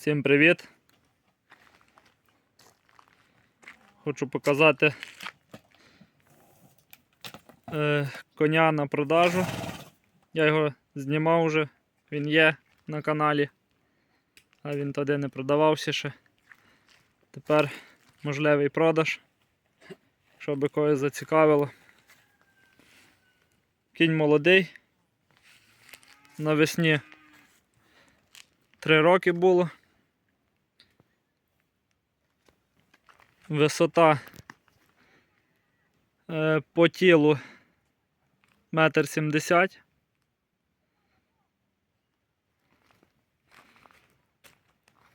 Всім привіт! Хочу показати е, коня на продажу. Я його знімав вже, він є на каналі, а він туди не продавався ще. Тепер можливий продаж, щоб когось зацікавило. Кінь молодий. Навесні 3 роки було. Висота е, по тілу метр сімдесят.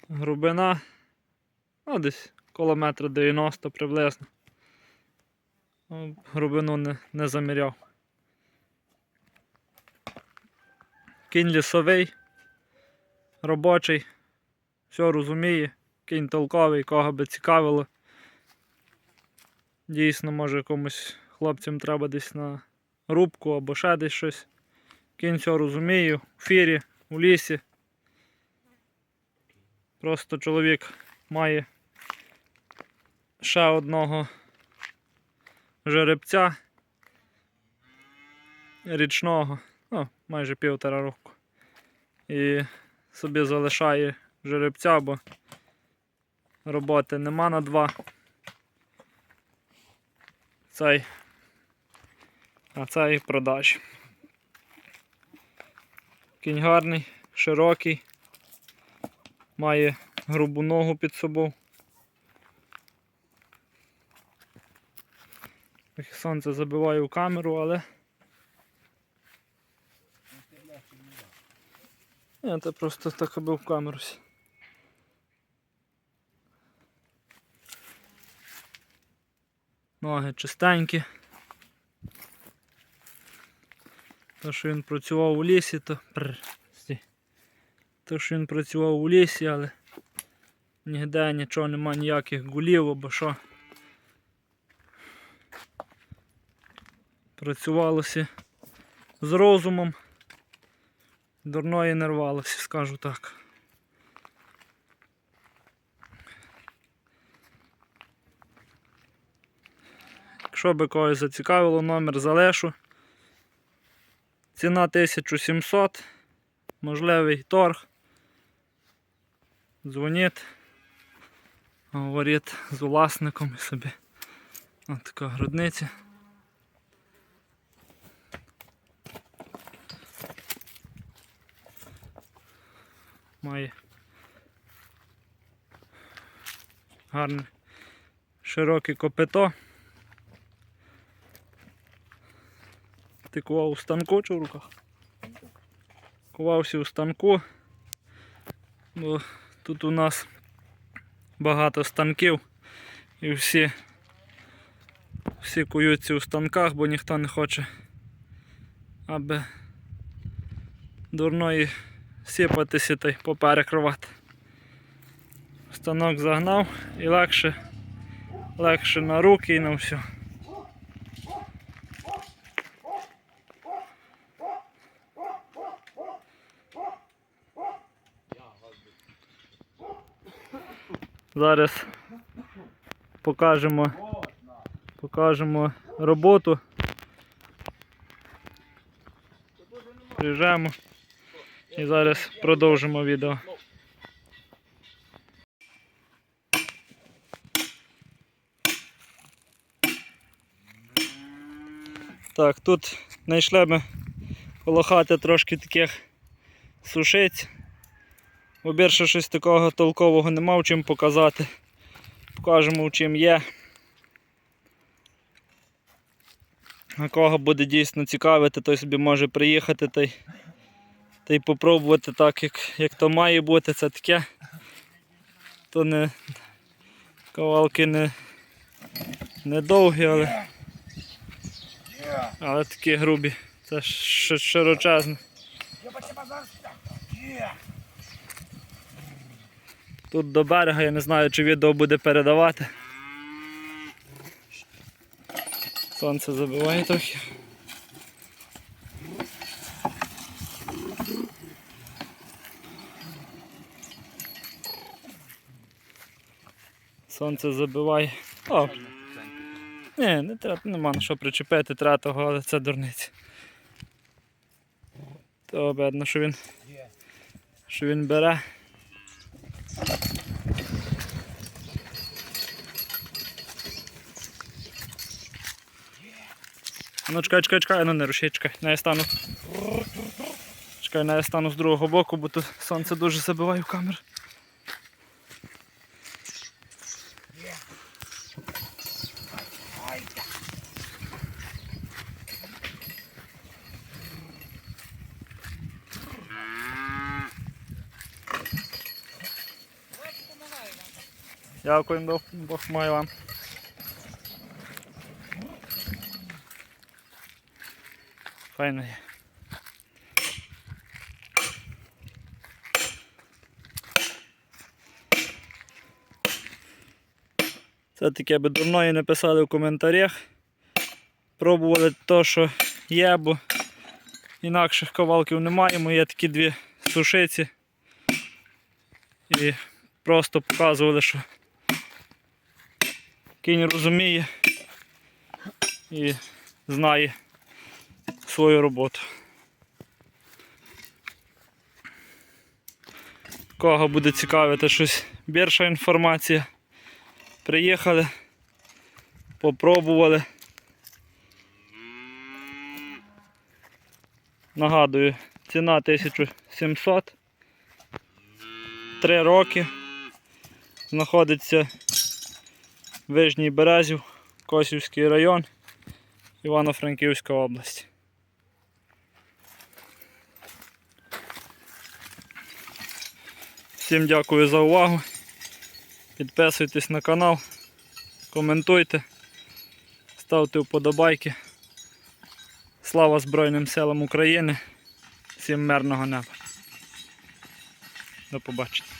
Грубина, ну десь коло метра 90 приблизно. Ну, Грубину не, не заміряв. Кінь лісовий, робочий, все розуміє, кінь толковий, кого би цікавило. Дійсно, може комусь хлопцям треба десь на рубку або ще десь щось. Кінь все розуміє, у фірі, у лісі. Просто чоловік має ще одного жеребця річного, ну, майже півтора року. І собі залишає жеребця, бо роботи нема на два. Цей, а цей продаж. Кінь гарний, широкий, має грубу ногу під собою. Сонце забиває у камеру, але. Ні, це просто так аби в камеру. Ноги чистенькі. То, що він працював у лісі, то. То, що він працював у лісі, але ніде нічого нема, ніяких гулів або що. Працювалося з розумом. Дурної не рвалося, скажу так. Якщо би когось зацікавило, номер залишу. Ціна 1700, можливий торг. Дзвоніть, говоріть з власником і собі. Ось така грудниця. Має гарне широке копито. Ти кував у станку чи в руках? Кувався у станку, бо тут у нас багато станків і всі, всі куються у станках, бо ніхто не хоче, аби дурної сіпатися та й поперекривати. Станок загнав і легше, легше на руки і на все. Зараз покажемо, покажемо роботу. Приїжджаємо і зараз продовжимо відео. Так, тут знайшли ми коло трошки таких сушиць. Бо більше щось такого толкового нема в чим показати. Покажемо в чим є. А кого буде дійсно цікавити, той собі може приїхати та й, та й попробувати так, як, як то має бути. Це таке. То не ковалки не, не довгі, але, але такі грубі. Це широчезне. Тут до берега, я не знаю, чи відео буде передавати. Сонце забиває трохи. Сонце забиває. О, ні, не треба, нема на що причепити, треба того, але це дурниці. То видно, що він, що він бере. Ну чекай, чекай, чекай, ну не рушай, чекай, не я стану. Чекай, не я стану з другого боку, бо тут сонце дуже забиває в камеру. Дякую, Бог, має вам. Файно є. Це таке би давно і не писали в коментарях. Пробували то, що є, бо інакших ковалків не маємо. Є такі дві сушиці. І просто показували, що кінь розуміє і знає свою роботу. Кого буде цікавити щось більша інформація. Приїхали, попробували. Нагадую, ціна 1700. Три роки. Знаходиться Вижній Березів, Косівський район, Івано-Франківська область. Всім дякую за увагу. Підписуйтесь на канал, коментуйте, ставте вподобайки. Слава Збройним силам України. Всім мирного неба. До побачення.